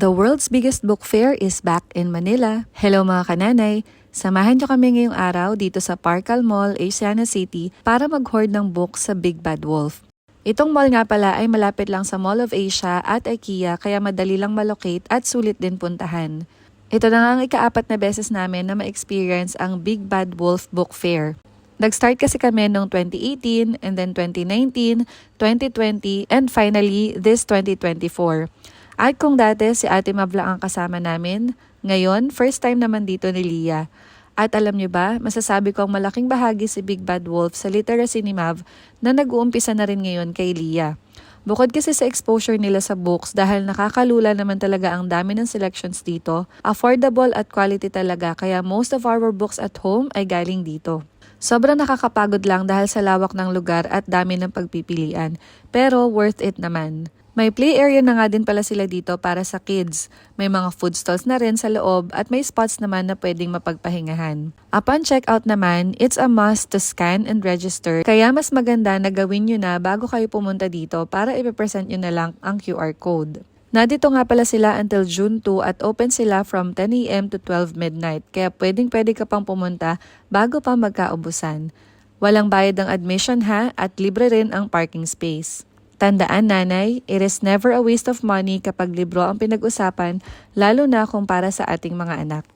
The world's biggest book fair is back in Manila. Hello mga kananay! Samahan niyo kami ngayong araw dito sa Parkal Mall, Asiana City para mag-hoard ng books sa Big Bad Wolf. Itong mall nga pala ay malapit lang sa Mall of Asia at IKEA kaya madali lang malocate at sulit din puntahan. Ito na nga ang ikaapat na beses namin na ma-experience ang Big Bad Wolf Book Fair. Nag-start kasi kami noong 2018 and then 2019, 2020 and finally this 2024. At kung dati si Ate Mav lang ang kasama namin, ngayon first time naman dito ni Lia. At alam niyo ba, masasabi ko ang malaking bahagi si Big Bad Wolf sa literacy ni Mav na nag-uumpisa na rin ngayon kay Lia. Bukod kasi sa exposure nila sa books dahil nakakalula naman talaga ang dami ng selections dito, affordable at quality talaga kaya most of our books at home ay galing dito. Sobrang nakakapagod lang dahil sa lawak ng lugar at dami ng pagpipilian, pero worth it naman. May play area na nga din pala sila dito para sa kids. May mga food stalls na rin sa loob at may spots naman na pwedeng mapagpahingahan. Upon checkout naman, it's a must to scan and register. Kaya mas maganda na gawin nyo na bago kayo pumunta dito para ipipresent nyo na lang ang QR code. Nadito nga pala sila until June 2 at open sila from 10am to 12 midnight kaya pwedeng pwede ka pang pumunta bago pa magkaubusan. Walang bayad ang admission ha at libre rin ang parking space. Tandaan nanay, it is never a waste of money kapag libro ang pinag-usapan lalo na kung para sa ating mga anak.